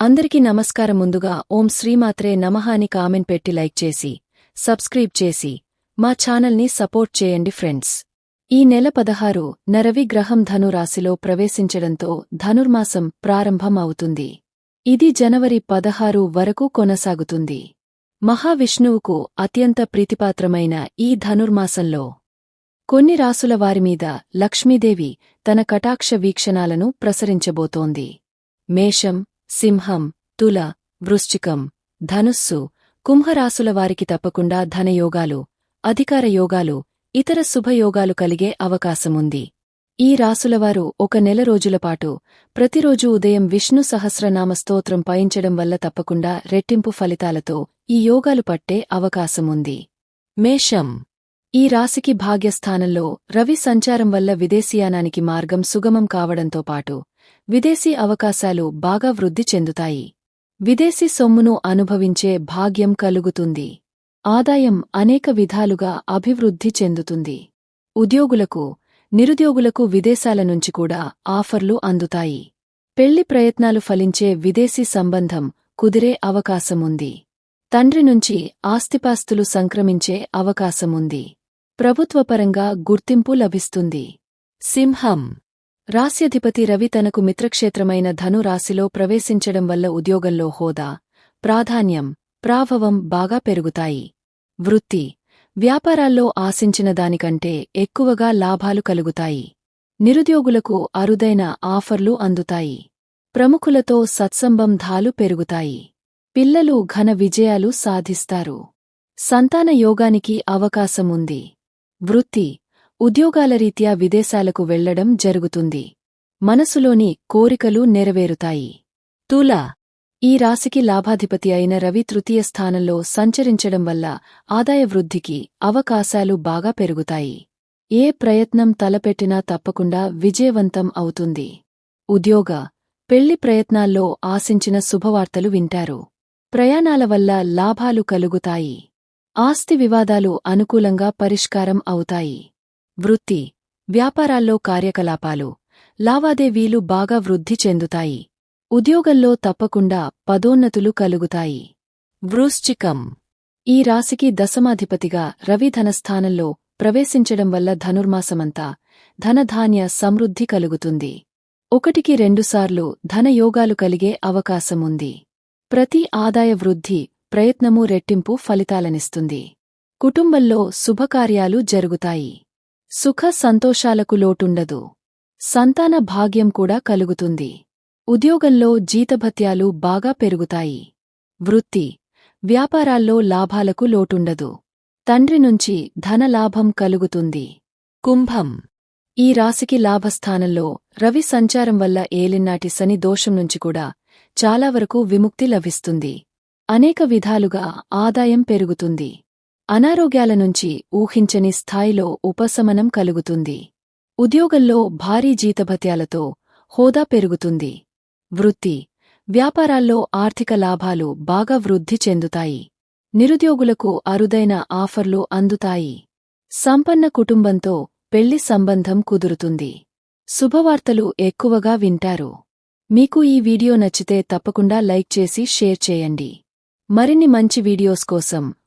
అందరికీ నమస్కారం ముందుగా ఓం శ్రీమాత్రే నమహాని కామెంట్ పెట్టి లైక్ చేసి సబ్స్క్రైబ్ చేసి మా ఛానల్ని సపోర్ట్ చేయండి ఫ్రెండ్స్. ఈ నెల పదహారు నరవి గ్రహం ధనురాశిలో ప్రవేశించడంతో ధనుర్మాసం ప్రారంభం అవుతుంది ఇది జనవరి పదహారు వరకు కొనసాగుతుంది. మహావిష్ణువుకు అత్యంత ప్రీతిపాత్రమైన ఈ ధనుర్మాసంలో కొన్ని రాసుల వారిమీద లక్ష్మీదేవి తన కటాక్ష వీక్షణాలను ప్రసరించబోతోంది. మేషం సింహం తుల వృశ్చికం ధనుస్సు కుంభరాశుల వారికి తప్పకుండా ధనయోగాలు అధికార యోగాలు ఇతర శుభయోగాలు కలిగే అవకాశముంది. ఈ రాసులవారు ఒక నెల రోజులపాటు ప్రతిరోజూ ఉదయం విష్ణు సహస్రనామ స్తోత్రం పయించడం వల్ల తప్పకుండా రెట్టింపు ఫలితాలతో ఈ యోగాలు పట్టే అవకాశముంది. మేషం. ఈ రాశికి భాగ్యస్థానంలో రవి సంచారం వల్ల విదేశీయానానికి మార్గం సుగమం కావడంతో పాటు విదేశీ అవకాశాలు బాగా వృద్ధి చెందుతాయి. విదేశీ సొమ్మును అనుభవించే భాగ్యం కలుగుతుంది. ఆదాయం అనేక విధాలుగా అభివృద్ధి చెందుతుంది. ఉద్యోగులకు నిరుద్యోగులకు విదేశాల నుంచి కూడా ఆఫర్లు అందుతాయి. పెళ్ళి ప్రయత్నాలు ఫలించే విదేశీ సంబంధం కుదిరే అవకాశముంది. తండ్రి నుంచి ఆస్తిపాస్తులు సంక్రమించే అవకాశముంది. ప్రభుత్వపరంగా గుర్తింపు లభిస్తుంది. సింహం రాస్యధిపతి రవి తనకు మిత్రక్షేత్రమైన ధను రాశిలో ప్రవేశించడం వల్ల ఉద్యోగంలో హోదా ప్రాధాన్యం ప్రాభవం బాగా పెరుగుతాయి. వృత్తి వ్యాపారాల్లో ఆశించిన దానికంటే ఎక్కువగా లాభాలు కలుగుతాయి. నిరుద్యోగులకు అరుదైన ఆఫర్లు అందుతాయి. ప్రముఖులతో సత్సంబంధాలు పెరుగుతాయి. పిల్లలు ఘన విజయాలు సాధిస్తారు. సంతాన యోగానికి అవకాశముంది. వృత్తి ఉద్యోగాల రీత్యా విదేశాలకు వెళ్ళడం జరుగుతుంది. మనసులోని కోరికలు నెరవేరుతాయి. తులా ఈ రాశికి లాభాధిపతి అయిన రవి తృతీయ స్థానంలో సంచరించడం వల్ల ఆదాయ వృద్ధికి అవకాశాలు బాగా పెరుగుతాయి. ఏ ప్రయత్నం తలపెట్టినా తప్పకుండా విజయవంతం అవుతుంది. ఉద్యోగ పెళ్ళి ప్రయత్నాల్లో ఆశించిన శుభవార్తలు వింటారు. ప్రయాణాల వల్ల లాభాలు కలుగుతాయి. ఆస్తి వివాదాలు అనుకూలంగా పరిష్కారం అవుతాయి. వృత్తి వ్యాపారాల్లో కార్యకలాపాలు లావాదేవీలు బాగా వృద్ధి చెందుతాయి. ఉద్యోగంలో తప్పకుండా పదోన్నతులు కలుగుతాయి. వృశ్చికం. ఈ రాశికి దశమాధిపతిగా రవి ధనస్థానంలో ప్రవేశించడం వల్ల ధనుర్మాసమంతా ధనధాన్య సమృద్ధి కలుగుతుంది. ఒకటికి రెండుసార్లు ధనయోగాలు కలిగే అవకాశముంది. ప్రతి ఆదాయ వృద్ధి ప్రయత్నము రెట్టింపు ఫలితాలనిస్తుంది. కుటుంబంలో శుభకార్యాలు జరుగుతాయి. సుఖ సంతోషాలకు లోటుండదు. సంతాన భాగ్యం కూడా కలుగుతుంది. ఉద్యోగంలో జీతభత్యాలు బాగా పెరుగుతాయి. వృత్తి వ్యాపారాల్లో లాభాలకు లోటుండదు. తండ్రి నుంచి ధనలాభం కలుగుతుంది. కుంభం. ఈ రాశికి లాభస్థానంలో రవి సంచారం వల్ల ఏలినాటి శని దోషం నుంచి కూడా చాలా వరకు విముక్తి లభిస్తుంది. అనేక విధాలుగా ఆదాయం పెరుగుతుంది. అనారోగ్యాల నుంచి ఊహించని స్థాయిలో ఉపశమనం కలుగుతుంది. ఉద్యోగంలో భారీ జీతభత్యాలతో హోదా పెరుగుతుంది. వృత్తి వ్యాపారాల్లో ఆర్థిక లాభాలు బాగా వృద్ధి చెందుతాయి. నిరుద్యోగులకు అరుదైన ఆఫర్లు అందుతాయి. సంపన్న కుటుంబంతో పెళ్ళి సంబంధం కుదురుతుంది. శుభవార్తలు ఎక్కువగా వింటారు. మీకు ఈ వీడియో నచ్చితే తప్పకుండా లైక్ చేసి షేర్ చేయండి. మరిన్ని మంచి వీడియోస్ కోసం